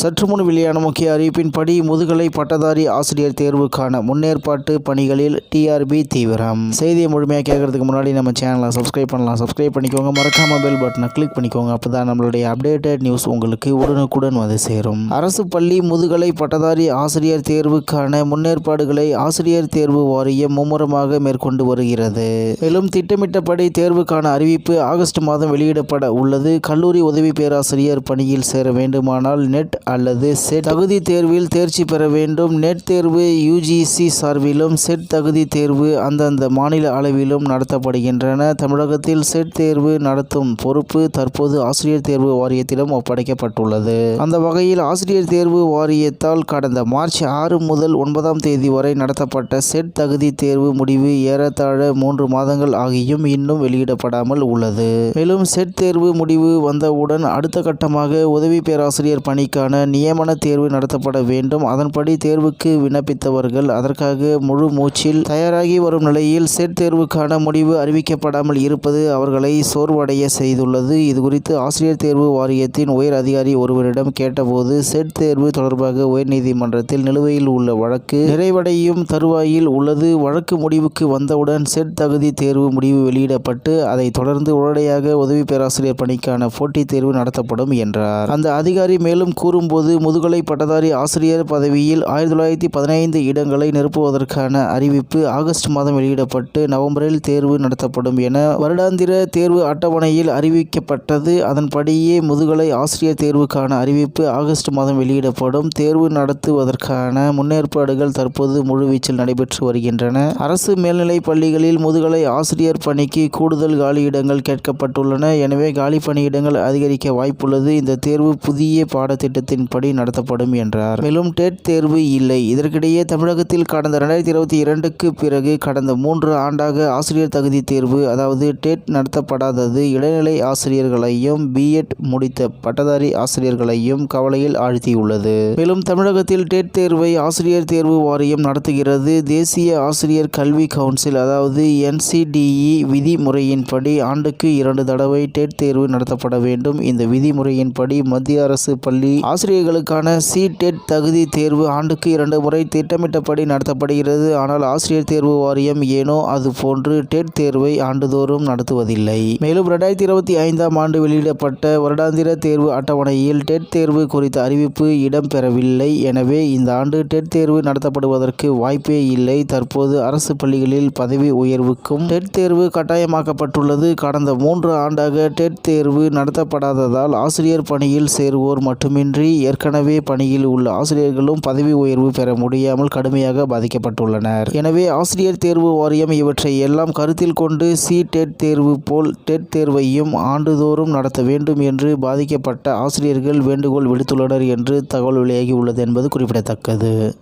சற்று முன் வெளியான முக்கிய அறிவிப்பின்படி முதுகலை பட்டதாரி ஆசிரியர் தேர்வுக்கான முன்னேற்பாட்டு பணிகளில் டிஆர்பி தீவிரம். செய்தியை முழுமையாக கேட்கறதுக்கு முன்னாடி நம்ம சேனலை சப்ஸ்கிரைப் பண்ணலாம். சப்ஸ்கிரைப் பண்ணிக்கோங்க. மறக்காம பெல் பட்டனை கிளிக் பண்ணிக்கோங்க. அப்போ தான் நம்மளுடைய அப்டேட்டட் நியூஸ் உங்களுக்கு உடனுக்குடன் வந்து சேரும். அரசு பள்ளி முதுகலை பட்டதாரி ஆசிரியர் தேர்வுக்கான முன்னேற்பாடுகளை ஆசிரியர் தேர்வு வாரியம் மும்முரமாக மேற்கொண்டு வருகிறது. மேலும் திட்டமிட்டபடி தேர்வுக்கான அறிவிப்பு ஆகஸ்ட் மாதம் வெளியிடப்பட உள்ளது. கல்லூரி உதவி பேராசிரியர் பணியில் சேர வேண்டுமானால் நெட் அல்லது செட் தகுதி தேர்வில் தேர்ச்சி பெற வேண்டும். நெட் தேர்வு யுஜிசி சார்பிலும் செட் தகுதி தேர்வு அந்தந்த மாநில அளவிலும் நடத்தப்படுகின்றன. தமிழகத்தில் செட் தேர்வு நடத்தும் பொறுப்பு தற்போது ஆசிரியர் தேர்வு வாரியத்திடம் ஒப்படைக்கப்பட்டுள்ளது. அந்த வகையில் ஆசிரியர் தேர்வு வாரியத்தால் கடந்த மார்ச் ஆறு முதல் ஒன்பதாம் தேதி வரை நடத்தப்பட்ட செட் தகுதி தேர்வு முடிவு ஏறத்தாழ மூன்று மாதங்கள் ஆகியும் இன்னும் வெளியிடப்படாமல் உள்ளது. மேலும் செட் தேர்வு முடிவு வந்தவுடன் அடுத்த கட்டமாக உதவி பேராசிரியர் பணிக்கான நியமன தேர்வு நடத்தப்பட வேண்டும். அதன்படி தேர்வுக்கு விண்ணப்பித்தவர்கள் அதற்காக முழு மூச்சில் தயாராகி வரும் நிலையில் செட் தேர்வுக்கான முடிவு அறிவிக்கப்படாமல் இருப்பது அவர்களை சோர்வடைய செய்துள்ளது. இதுகுறித்து ஆசிரியர் தேர்வு வாரியத்தின் உயர் அதிகாரி ஒருவரிடம் கேட்டபோது செட் தேர்வு தொடர்பாக உயர்நீதிமன்றத்தில் நிலுவையில் உள்ள வழக்கு நிறைவடையும் தருவாயில் உள்ளது. வழக்கு முடிவுக்கு வந்தவுடன் செட் தகுதி தேர்வு முடிவு வெளியிடப்பட்டு அதை தொடர்ந்து உடனடியாக உதவி பேராசிரியர் பணிக்கான போட்டித் தேர்வு நடத்தப்படும் என்றார். அந்த அதிகாரி மேலும் கூறும் கூறும்போது முதுகலை பட்டதாரி ஆசிரியர் பதவியில் ஆயிரத்தி தொள்ளாயிரத்தி பதினைந்து இடங்களை நிரப்புவதற்கான அறிவிப்பு ஆகஸ்ட் மாதம் வெளியிடப்பட்டு நவம்பரில் தேர்வு நடத்தப்படும் என வருடாந்திர தேர்வு அட்டவணையில் அறிவிக்கப்பட்டது. அதன்படியே முதுகலை ஆசிரியர் தேர்வுக்கான அறிவிப்பு ஆகஸ்ட் மாதம் வெளியிடப்படும். தேர்வு நடத்துவதற்கான முன்னேற்பாடுகள் தற்போது முழுவீச்சில் நடைபெற்று வருகின்றன. அரசு மேல்நிலைப் பள்ளிகளில் முதுகலை ஆசிரியர் பணிக்கு கூடுதல் காலியிடங்கள் கேட்கப்பட்டுள்ளன. எனவே காலி பணியிடங்கள் அதிகரிக்க வாய்ப்புள்ளது. இந்த தேர்வு புதிய பாடத்திட்டத்தின் படி நடத்தப்படும் என்றார். மேலும் டெட் தேர்வு இல்லை. இதற்கிடையே தமிழகத்தில் கடந்த இரண்டாயிரத்தி இருபத்தி இரண்டுக்கு பிறகு கடந்த மூன்று ஆண்டாக ஆசிரியர் தகுதி தேர்வு அதாவது டெட் நடத்தப்படாதது இடைநிலை ஆசிரியர்களையும் பிஎட் முடித்த பட்டதாரி ஆசிரியர்களையும் கவலையில் ஆழ்த்தியுள்ளது. மேலும் தமிழகத்தில் டெட் தேர்வை ஆசிரியர் தேர்வு வாரியம் நடத்துகிறது. தேசிய ஆசிரியர் கல்வி கவுன்சில் அதாவது என்சிடிஇ விதிமுறையின்படி ஆண்டுக்கு இரண்டு தடவை டெட் தேர்வு நடத்தப்பட வேண்டும். இந்த விதிமுறையின்படி மத்திய அரசு பள்ளி ஆசிரியர்களுக்கான சி டெட் தகுதி தேர்வு ஆண்டுக்கு இரண்டு முறை திட்டமிட்டபடி நடத்தப்படுகிறது. ஆனால் ஆசிரியர் தேர்வு வாரியம் ஏனோ அது போன்று டெட் தேர்வை ஆண்டுதோறும் நடத்துவதில்லை. மேலும் இரண்டாயிரத்தி இருபத்தி ஐந்தாம் ஆண்டு வெளியிடப்பட்ட வருடாந்திர தேர்வு அட்டவணையில் டெட் தேர்வு குறித்த அறிவிப்பு இடம்பெறவில்லை. எனவே இந்த ஆண்டு டெட் தேர்வு நடத்தப்படுவதற்கு வாய்ப்பே இல்லை. தற்போது அரசு பள்ளிகளில் பதவி உயர்வுக்கும் டெட் தேர்வு கட்டாயமாக்கப்பட்டுள்ளது. கடந்த மூன்று ஆண்டாக டெட் தேர்வு நடத்தப்படாததால் ஆசிரியர் பணியில் சேருவோர் மட்டுமின்றி ஏற்கனவே பணியில் உள்ள ஆசிரியர்களும் பதவி உயர்வு பெற முடியாமல் கடுமையாக பாதிக்கப்பட்டுள்ளனர். எனவே ஆசிரியர் தேர்வு வாரியம் இவற்றை எல்லாம் கருத்தில் கொண்டு சி டெட் தேர்வு போல் டெட் தேர்வையும் ஆண்டுதோறும் நடத்த வேண்டும் என்று பாதிக்கப்பட்ட ஆசிரியர்கள் வேண்டுகோள் விடுத்துள்ளனர் என்று தகவல் வெளியாகி உள்ளது என்பது குறிப்பிடத்தக்கது.